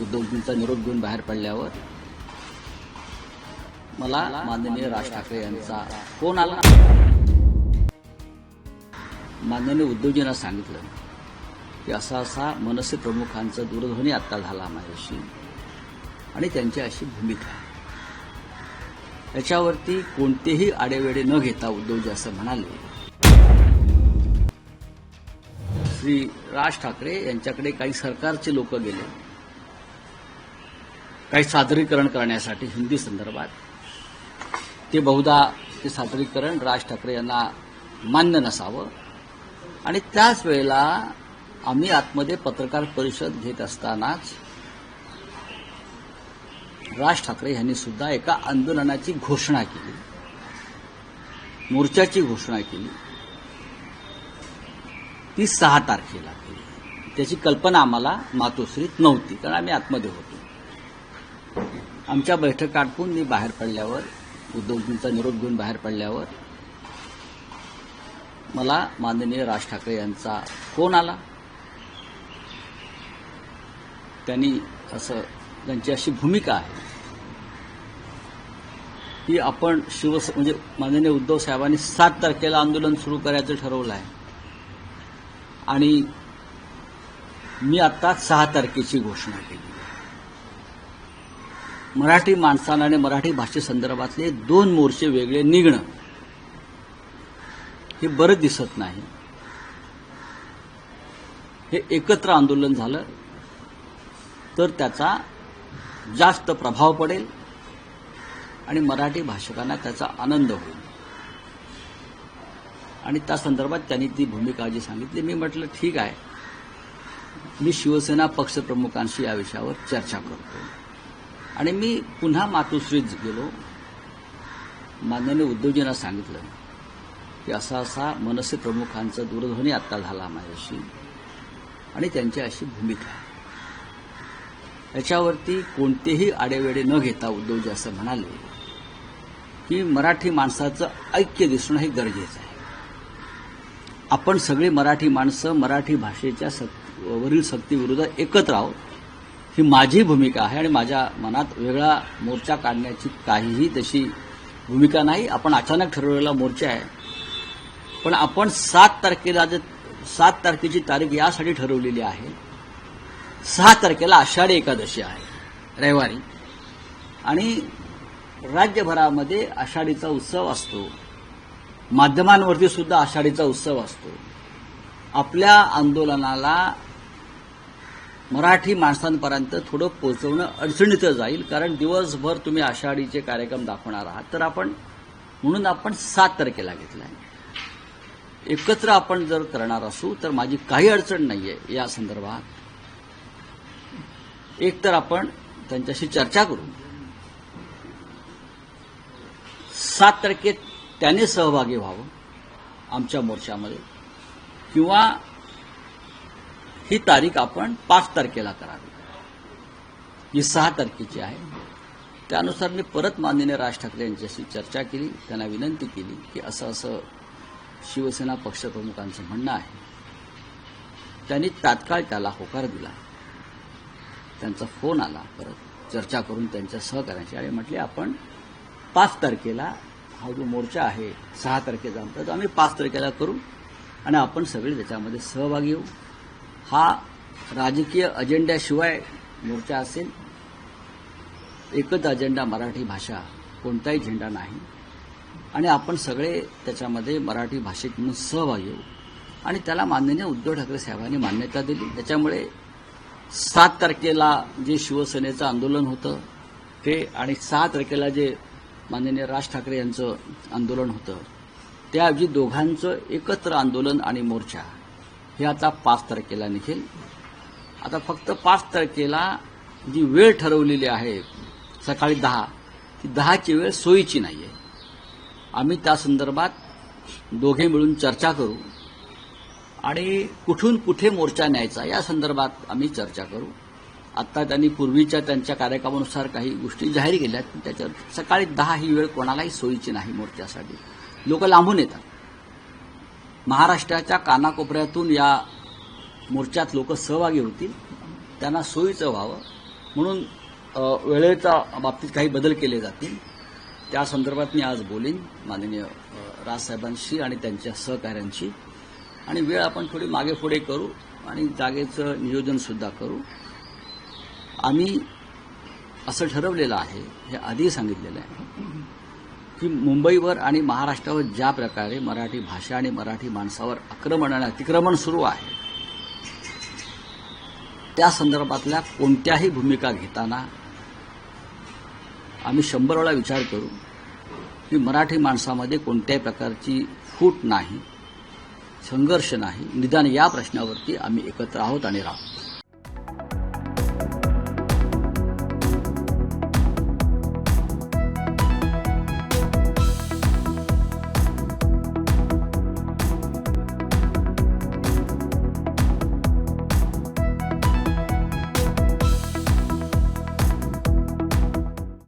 उद्धवजींचा निरोप घेऊन बाहेर पडल्यावर मला माननीय राज ठाकरे यांचा फोन आला. माननीय उद्धवजींना सांगितलं की असा असा मनसे प्रमुखांचा दूरध्वनी आत्ता झाला माझ्याशी आणि त्यांची अशी भूमिका याच्यावरती कोणतेही आडेवेडे न घेता उद्धवजी असं म्हणाले. श्री राज ठाकरे यांच्याकडे काही सरकारचे लोक गेले. काही सादरीकरण करण्यासाठी हिंदी संदर्भात. ते बहुधा ते सादरीकरण राज ठाकरे यांना मान्य नसावं. आणि त्याच वेळेला आम्ही आतमध्ये पत्रकार परिषद घेत असतानाच राज ठाकरे यांनी सुद्धा एका आंदोलनाची घोषणा केली. मोर्चाची घोषणा केली. ती सहा तारखेला केली. त्याची कल्पना आम्हाला मातोश्रीत नव्हती कारण आम्ही आतमध्ये होतो. आमच्या बैठक आटपून मी बाहेर पडल्यावर उद्धवजींचा निरोप घेऊन बाहेर पडल्यावर मला माननीय राज ठाकरे यांचा फोन आला. त्यांनी असं त्यांची अशी भूमिका आहे. की आपण शिवस म्हणजे माननीय उद्धव साहेबांनी सात तारखेला आंदोलन सुरू करायचं ठरवलं आहे. आणि मी आता सहा तारखेची घोषणा केली. मराठी माणसानं आणि मराठी भाषेसंदर्भातले दोन मोर्चे वेगळे निघणं हे बरं दिसत नाही. हे एकत्र आंदोलन झालं तर त्याचा जास्त प्रभाव पडेल आणि मराठी भाषकांना त्याचा आनंद होईल. आणि त्या संदर्भात त्यांनी ती भूमिका जी सांगितली मी म्हटलं ठीक आहे. मी शिवसेना पक्षप्रमुखांशी या विषयावर चर्चा करतो आणि मी पुन्हा मातोश्रीत गेलो. माननीय उद्धवजींना सांगितलं की असा असा मनसे प्रमुखांचा दूरध्वनी आत्ता झाला माझ्याशी. आणि त्यांची अशी भूमिका. आहे याच्यावरती कोणतेही आडेवेडे न घेता उद्धवजी असं म्हणाले की मराठी माणसाचं ऐक्य दिसणं हे गरजेचं आहे. आपण सगळी मराठी माणसं मराठी भाषेच्या सक वरील सक्तीविरुद्ध एकत्र आहोत. ही माझी भूमिका आहे आणि माझ्या मनात वेगळा मोर्चा काढण्याची काहीही तशी भूमिका नाही. आपण अचानक ठरवलेला मोर्चा आहे. पण आपण सात तारखेला जर सात तारखेची तारीख यासाठी ठरवलेली आहे. सहा तारखेला आषाढी एकादशी आहे रविवारी. आणि राज्यभरामध्ये आषाढीचा उत्सव असतो. माध्यमांवरती सुद्धा आषाढीचा उत्सव असतो. आपल्या आंदोलनाला मराठी माणसांपर्यंत थोडं पोहोचवणं अडचणीचं जाईल कारण दिवसभर तुम्ही आषाढीचे कार्यक्रम दाखवणार आहात. तर आपण म्हणून आपण सात तारखेला घेतला आहे. एकत्र आपण जर करणार असू तर माझी काही अडचण नाहीये या संदर्भात. एक तर आपण त्यांच्याशी चर्चा करू. सात तारखेत त्याने सहभागी व्हावं आमच्या मोर्चामध्ये किंवा ही तारीख आपण पाच तारखेला करावी. ही सहा तारखेची आहे. त्यानुसार मी परत माननीय राज ठाकरे यांच्याशी चर्चा केली त्यांना विनंती केली की असं असं शिवसेना पक्षप्रमुखांचं म्हणणं आहे. त्यांनी तात्काळ त्याला होकार दिला. त्यांचा फोन आला परत. चर्चा करून त्यांच्या सहकार्याची आणि म्हटले आपण पाच तारखेला हा जो मोर्चा आहे सहा तारखेचा आमचा तो आम्ही पाच तारखेला करू आणि आपण सगळे त्याच्यामध्ये सहभागी येऊ हा राजकीय अजेंड्याशिवाय मोर्चा असेल. एकच अजेंडा मराठी भाषा कोणताही झेंडा नाही. आणि आपण सगळे त्याच्यामध्ये मराठी भाषेत म्हणून सहभागी होऊ. आणि त्याला माननीय उद्धव ठाकरे साहेबांनी मान्यता दिली. त्याच्यामुळे सात तारखेला जे शिवसेनेचं आंदोलन होतं ते आणि सहा तारखेला जे माननीय राज ठाकरे यांचं आंदोलन होतं त्याऐवजी दोघांचं एकत्र आंदोलन आणि मोर्चा. हे आता पाच तारखेला निघेल. आता फक्त पाच तारखेला जी वेळ ठरवलेली आहे सकाळी दहा ती दहाची वेळ सोयीची नाही आहे आम्ही त्या संदर्भात दोघे मिळून चर्चा करू आणि कुठून कुठे मोर्चा न्यायचा या संदर्भात आम्ही चर्चा करू. आत्ता त्यांनी पूर्वीच्या त्यांच्या कार्यक्रमानुसार काही गोष्टी जाहीर केल्या त्याच्यावर सकाळी दहा ही वेळ कोणालाही सोयीची नाही मोर्चासाठी. लोक लांबून येतात. महाराष्ट्राच्या कानाकोपऱ्यातून या मोर्चात लोक सहभागी होतील. त्यांना सोयीचं व्हावं. म्हणून वेळेच्या बाबतीत काही बदल केले जातील. त्या संदर्भात मी आज बोलीन माननीय राजसाहेबांशी आणि त्यांच्या सहकाऱ्यांशी. आणि वेळ आपण थोडी मागे पुढे करू आणि जागेचं नियोजन सुद्धा करू. आम्ही असं ठरवलेलं आहे हे आधी सांगितलेलं आहे. की मुंबईवर आणि महाराष्ट्रावर ज्या प्रकारे मराठी भाषा आणि मराठी माणसावर आक्रमण आणि अतिक्रमण सुरू आहे त्या संदर्भातल्या कोणत्याही भूमिका घेताना आम्ही शंभर वेळा विचार करू की मराठी माणसामध्ये कोणत्याही प्रकारची फूट नाही संघर्ष नाही. निदान या प्रश्नावरती आम्ही एकत्र आहोत आणि राहू.